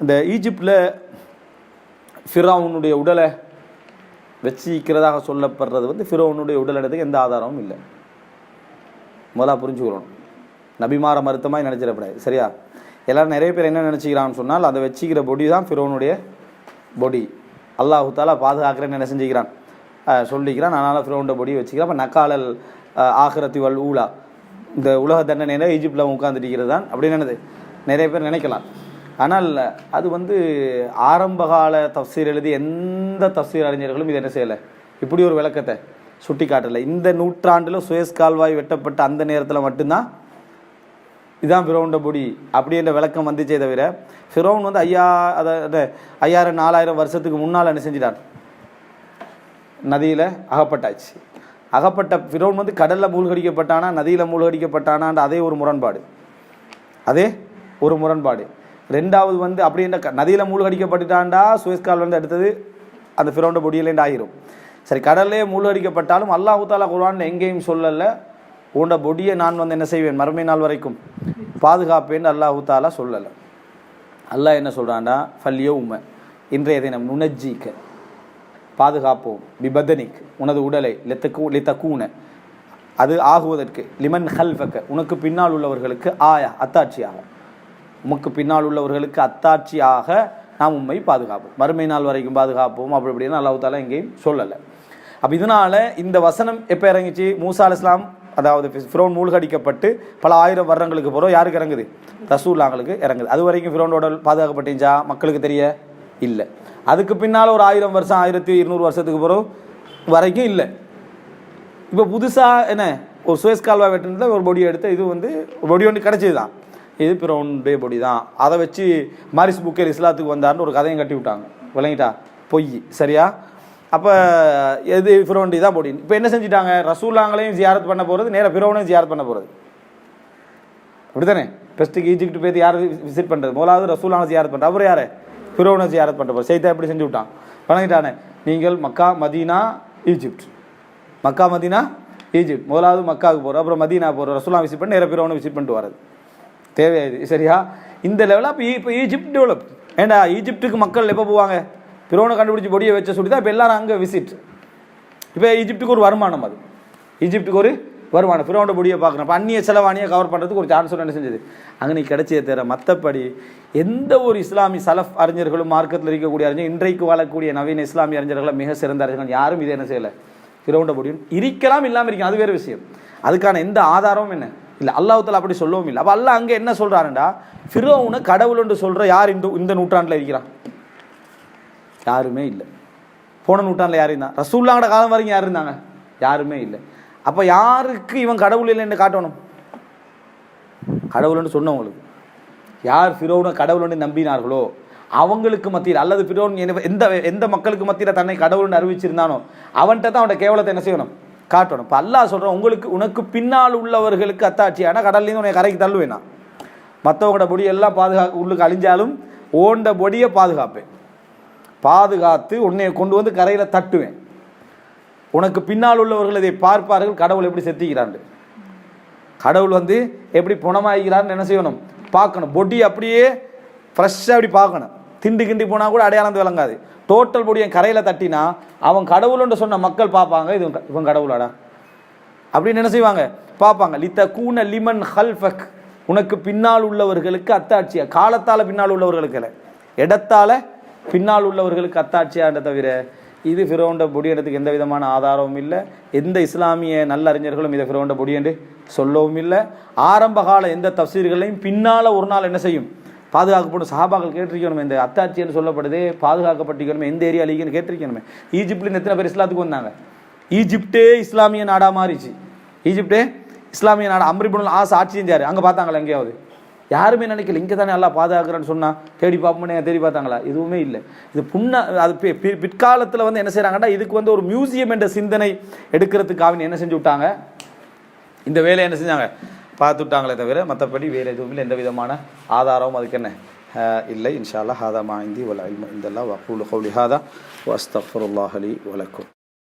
இந்த ஈஜிப்டில் ஃபிரௌனுடைய உடலை வச்சிக்கிறதாக சொல்லப்படுறது வந்து ஃபிரோனுடைய உடல் எடுத்துக்கு எந்த ஆதாரமும் இல்லை. முதலாக புரிஞ்சுக்கிறோம் நபிமார மருத்துவமாக நினச்சிடக்கூடாது. சரியா? எல்லோரும் நிறைய பேர் என்ன நினச்சிக்கிறான்னு சொன்னால் அதை வச்சிக்கிற பொடி தான் ஃபிரோனுடைய பொடி. அல்லாஹு தாலா பாதுகாக்கிறேன்னு என்ன செஞ்சுக்கிறான்? சொல்லிக்கிறான். அதனால் ஃபிரோனுடைய பொடியை வச்சுக்கிறான். அப்போ நக்காலல் அஹ், ஆகிரத்தி வல் ஊலா. இந்த உலக தண்டனையில் ஈஜிப்டில் உட்காந்துருக்கிறது தான் அப்படின்னு நினது நிறைய பேர் நினைக்கலாம். ஆனால் அது வந்து ஆரம்பகால தப்சீர் எழுதி எந்த தப்சீர் அறிஞர்களும் இது என்ன செய்யலை. இப்படி ஒரு விளக்கத்தை சுட்டி காட்டலை இந்த நூற்றாண்டில் சுயஸ் கால்வாய் வெட்டப்பட்ட அந்த நேரத்தில் மட்டும்தான் இதான் ஃபிரௌண்ட பொடி அப்படின்ற விளக்கம் வந்துச்சே தவிர ஃபிரௌன் வந்து ஐயா அதாவது ஐயாயிரம் நாலாயிரம் வருஷத்துக்கு முன்னால் என்ன செஞ்சிட்டான் நதியில் அகப்பட்டாச்சு. அகப்பட்ட ஃபிரௌன் வந்து கடலில் மூழ்கடிக்கப்பட்டானா நதியில் மூழ்கடிக்கப்பட்டானான்ற அதே ஒரு முரண்பாடு. அதே ஒரு முரண்பாடு. ரெண்டாவது வந்து அப்படின்ற நதியில் மூழ்கடிக்கப்பட்டுட்டாண்டா சுயஸ்கால் வந்து அடுத்தது அந்த ஃபிரௌண்ட பொடியிலேருந்து ஆயிரும். சரி கடல்லே மூழ்கடிக்கப்பட்டாலும் அல்லாஹு தாலா குர்ஆன்ல எங்கேயும் சொல்லலை. உண்ட பொடியை நான் வந்து என்ன செய்வேன்? மறுமை நாள் வரைக்கும் பாதுகாப்பேன்னு அல்லாஹு தாலா சொல்லலை. அல்லாஹ் என்ன சொல்கிறான்டா ஃபல்யோ உமை இன்றைய தினம் நுணஜிக்க பாதுகாப்போம் பிபதனிக் உனது உடலை லெத்தக்கு லித்தக்கூன அது ஆகுவதற்கு லிமன் ஹல்ஃபக்க உனக்கு பின்னால் உள்ளவர்களுக்கு ஆயா அத்தாட்சியாக. உமக்கு பின்னால் உள்ளவர்களுக்கு அத்தாட்சியாக நாம் உண்மை பாதுகாப்போம். மறுமை நாள் வரைக்கும் பாதுகாப்போம். அப்படி இப்படின்னு அல்லாஹ் தாலா எங்கேயும் சொல்லலை. அப்போ இதனால் இந்த வசனம் எப்போ இறங்கிச்சு? மூசா அலைஹிஸ் இஸ்லாம் அதாவது ஃபிரோன் மூழ்கடிக்கப்பட்டு பல ஆயிரம் வருடங்களுக்கு போகிறோம் யாருக்கு இறங்குது? ரசூல்லாங்களுக்கு இறங்குது. அது வரைக்கும் ஃபிரோனோட பாதுகாக்கப்பட்டுச்சா மக்களுக்கு தெரிய இல்லை. அதுக்கு பின்னால் ஒரு ஆயிரம் வருஷம் ஆயிரத்தி இருநூறு வருஷத்துக்கு பிறகு வரைக்கும் இல்லை. இப்போ புதுசாக என்ன? ஒரு சுயஸ் கால்வா வெட்டினதில் ஒரு பொடி எடுத்து இது வந்து ஒரு பொடி ஒன்று கிடச்சிது தான் இது பிறவுடைய பொடி தான் அதை வச்சு மாரிஸ் புக்கர் இஸ்லாத்துக்கு வந்தார்னு ஒரு கதையும் கட்டி விட்டாங்க. விளங்கிட்டா? பொய். சரியா? அப்போ எது ஃபிரோண்டி தான் பொடி. இப்போ என்ன செஞ்சிட்டாங்க? ரசூல்லாங்களையும் ஜியாரத் பண்ண போகிறது நேராக ஃபிரோனையும் ஜியாரத் பண்ண போகிறது அப்படித்தானே? ஃபஸ்ட்டுக்கு ஈஜிப்ட் போய் யார் விசிட் பண்ணுறது முதலாவது ரசூலாங்க ஜியாரத் பண்ணுறது அவர் யார்? ஃபிரோனை ஜியாரத் பண்ணுற போகிறது செய்தா எப்படி செஞ்சு விட்டான் வணங்கிட்டானே நீங்கள் Mecca Medina Egypt Mecca Medina Egypt முதலாவது மக்காவுக்கு போகிறோம் அப்புறம் மதீனா போகிறோம் ரசூலா விசிட் பண்ணி நேராக பிறவனை விசிட் பண்ணிட்டு வரது தேவையாது சரியா? இந்த லெவலில் அப்போ இப்போ ஈஜிப்ட் டெவலப் ஏண்டா ஈஜிப்டுக்கு மக்கள் எப்போ போவாங்க? பிரோனை கண்டுபிடிச்சி பொடியை வச்ச சொல்லி தான் இப்போ எல்லாரும் அங்கே விசிட் இப்போ ஈஜிப்டுக்கு ஒரு வருமானம் அது. ஈஜிப்டுக்கு ஒரு வருமானம். பிரோனோட பொடியை பார்க்குறோம் இப்போ அந்நிய செலவாணியை கவர் பண்ணுறதுக்கு ஒரு சான்ஸ் என்ன செஞ்சது. அங்கே நீ கிடைச்சே தவிர மற்றபடி எந்த ஒரு இஸ்லாமிய சலஃப் அறிஞர்களும் மார்க்கத்தில் இருக்கக்கூடிய அறிஞர் இன்றைக்கு வாழக்கூடிய நவீன இஸ்லாமிய அறிஞர்களை மிக சிறந்த அறிஞர்கள் யாரும் இதை என்ன செய்யலை. பிரோண்ட பொடியும் இருக்கலாம் இல்லாமல் இருக்கும் அது வேறு விஷயம். அதுக்கான எந்த ஆதாரமும் என்ன? இல்லை அல்லாஹத்தில் அப்படி சொல்லவும் இல்லை. அப்போ அல்லாஹ் அங்கே என்ன சொல்கிறாருண்டா ஃபிரோவுனை கடவுள்னு சொல்கிற யார் இந்த இந்த நூற்றாண்டில் இருக்கிறான்? யாருமே இல்லை. போன நூற்றாண்டில் யார் இருந்தான்? ரசூல்லாங்கட காலம் வரைக்கும் யார் இருந்தாங்க? யாருமே இல்லை. அப்போ யாருக்கு இவன் கடவுள் இல்லைன்னு காட்டணும்? கடவுள்னு சொன்னவங்களுக்கு. யார் ஃபிரோனை கடவுள்னு நம்பினார்களோ அவங்களுக்கு மத்தியில் அல்லது ஃபிரோன் என்ன- எந்த எந்த மக்களுக்கு மத்தியில் தன்னை கடவுள்னு அறிவிச்சிருந்தானோ அவன்கிட்ட தான் அவன்கிட்ட கேவலத்தை என்ன செய்யணும்? காட்டணும் இப்போ அல்லாஹ் சொல்கிறான் உங்களுக்கு உனக்கு பின்னால் உள்ளவர்களுக்கு அத்தாட்சியான கடல்லேருந்து உன்னை கரைக்கு தள்ளுவேனா மற்றவங்களோட பொடி எல்லாம் பாதுகா உள்ளுக்கு அழிஞ்சாலும் ஓண்ட பொடியை பாதுகாப்பேன். பாதுகாத்து உன்னை கொண்டு வந்து கரையில் தட்டுவேன். உனக்கு பின்னால் உள்ளவர்கள் இதை பார்ப்பார்கள் கடவுள் எப்படி செத்திக்கிறான்னு. கடவுள் வந்து எப்படி புணமாகிறான்னு என்ன செய்யணும்? பார்க்கணும். பொடி அப்படியே ஃப்ரெஷ்ஷாக அப்படி பார்க்கணும். திண்டு கிண்டி போனால் கூட அடையாளம் விளங்காது. டோட்டல் பொடியை கரையில் தட்டினா அவன் கடவுள்னு சொன்ன மக்கள் பார்ப்பாங்க இது இவன் க- இவன் கடவுளாடா. அப்படின்னு என்ன செய்வாங்க? பார்ப்பாங்க லித்த கூன லிமன் ஹல்ஃபக். உனக்கு பின்னால் உள்ளவர்களுக்கு அத்தாட்சியா? காலத்தால் பின்னால் உள்ளவர்களுக்கு இல்லை. இடத்தால் பின்னால் உள்ளவர்களுக்கு அத்தாட்சியான்ற தவிர இது ஃபிரோண்ட பொடியனத்துக்கு எந்த விதமான ஆதாரமும் இல்லை. எந்த இஸ்லாமிய நல்லறிஞர்களும் இதை ஃபிரோண்ட பொடியன்று சொல்லவும் இல்லை. ஆரம்ப கால எந்த தப்சீர்களையும் பின்னால் ஒரு நாள் என்ன செய்யும்? பாதுகாக்கப்படும் சஹாபாக்கள் கேட்டிருக்கணுமே இந்த அத்தாட்சின்னு சொல்லப்படுதே பாதுகாக்கப்பட்டிருக்கணுமே எந்த ஏரியா லீக்னு கேட்டிருக்கணுமே. ஈஜிப்ட்லேருந்து எத்தனை பேர் இஸ்லாத்துக்கு வந்தாங்க? ஈஜிப்டே இஸ்லாமிய நாடாக மாறிச்சு. ஈஜிப்டே இஸ்லாமிய நாடு. அம்ரிபுல் ஆசை ஆட்சி செஞ்சார். அங்கே பார்த்தாங்களா எங்கேயாவது? யாருமே நினைக்கல. இங்கே தானே எல்லாம் பாதுகாக்கிறேன்னு சொன்னால் தேடி பார்ப்போம்னே தேடி பார்த்தாங்களா? எதுவுமே இல்லை. இது புண்ணா அது பிற்காலத்தில் வந்து என்ன செய்கிறாங்கன்னா இதுக்கு வந்து ஒரு மியூசியம் என்ற சிந்தனை எடுக்கிறதுக்காக என்ன செஞ்சு விட்டாங்க? இந்த வேலையை என்ன செஞ்சாங்க? பார்த்துட்டாங்களே தவிர மற்றபடி வேறு எதுவும் இல்லை. எந்த விதமான ஆதாரமும் அதுக்கு என்ன? இல்லை. இன்ஷா அல்லாஹ் ஹாதா மாந்தி வல் இந்த இந்தல்லா வக்கூலு ஹாதா. வஸ்தஃபருல்லாஹ் வலக்கும்